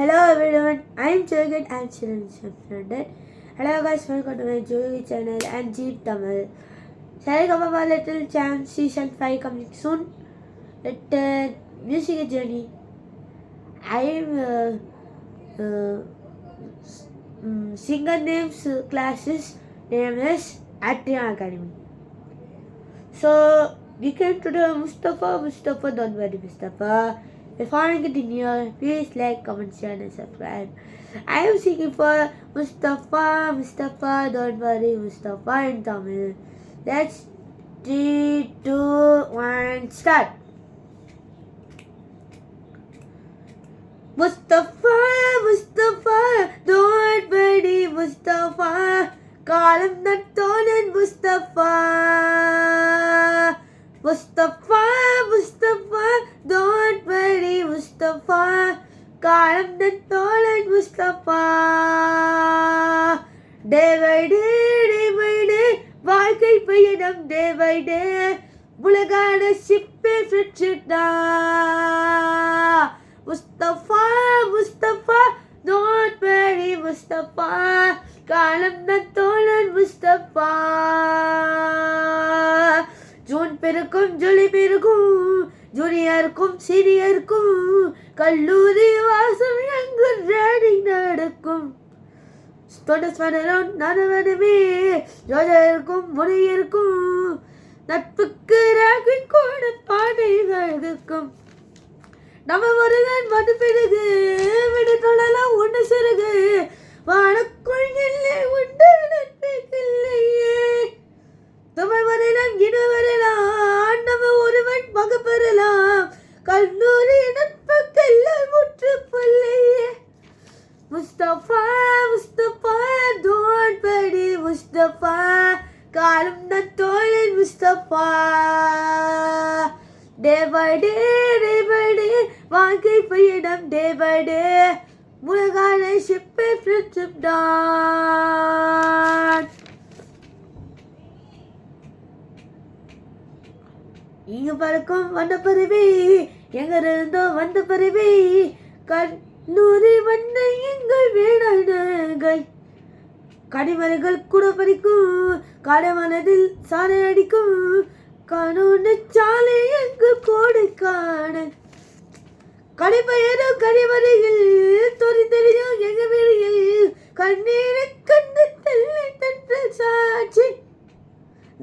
Hello everyone, I'm Jurgen and Children Hello guys, welcome to my Jogi channel and Jeep Tamil. Sarigama Little Champ Season 5 coming soon. It uh, music journey. I'm uh, uh, mm, singer names classes name is Atrium Academy. So we came to the Mustafa, Mustafa, don't worry Mustafa. Before I continue, please like, comment, share, and subscribe. I am singing for Mustafa, Mustafa, don't worry, Mustafa in Tamil. Let's three, two, one, start. Mustafa, Mustafa, don't worry, Mustafa. Call him the Tonan Mustafa. Mustafa. காலம் தோழன் Mustafa. டேவைடே by வாழ்க்கை பயணம் டேவைடே. உலகான சிப்பே ஃபிரிட்ஜிட்டா Mustafa Mustafa don't worry Mustafa. காலம் தோழன் முஸ்தபா. ஜூன் பெருக்கும் ஜூலி பெருக்கும் ஜூனியருக்கும் சீனியருக்கும் கல்லூரி வாசம் எங்கு ராடி நடக்கும்? தொண்டஸ்வரம் நனவனமே. ஜோஜருக்கும் முனையருக்கும் நட்புக்கு ராகின் கூட பாடைகளுக்கும் நம்ம முருகன் வந்து பிறகு முஸ்தபா முஸ்தபா தோன்படி முஸ்தபா காலம் நன் தோழன் முஸ்தபா. டே பை வாழ்க்கை பயணம் டே பை ஷிப்பை ஃப்ரெண்ட்ஷிப் டான் இங்க பறக்கும் வந்த பறவை எங்க இருந்தோ வந்த பறவை நூறு வண்ண எங்கள் வேடானங்கள் கனிமலைகள் கூட பறிக்கும் காடமனதில் சாலை அடிக்கும். காணோன்னு சாலை எங்கு கோடை காணல் கனிப்பயரும் கனிமலைகள் தொறி தெரியும் எங்க வெளியில் கண்ணீரை கண்டு தள்ளி தன்ற சாட்சி.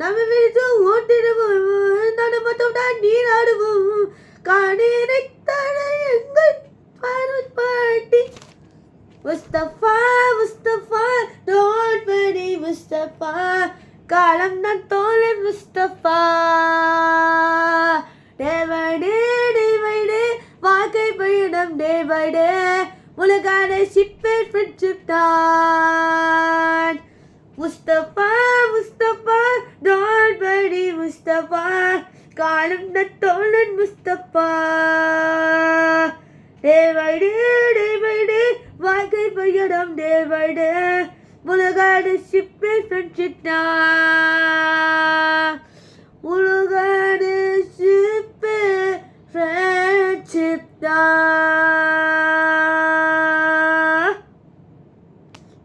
நம்ம விழுந்து ஓட்டிடுவோம் நடமாட்டோம்டா நீராடுவோம். கண்ணீரை தட எங்கள் முஸ்தபா முஸ்தபா தோல்படி முஸ்தபா காலம் நான் தோழன் முஸ்தபா. டே பை வாழ்க்கை பயணம் டே உலகான ஷிப்பே ஃப்ரெண்ட்ஷிப் தான். முஸ்தபா முஸ்தபா தோல்படி முஸ்தபா காலம் நட்டோழன் முஸ்தபா. டே பெயரம் தேவடு உலகடு சிப்பே சஞ்சித்தா. உலகடு சிப்பே சஞ்சித்தா.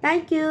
தேங்க்யூ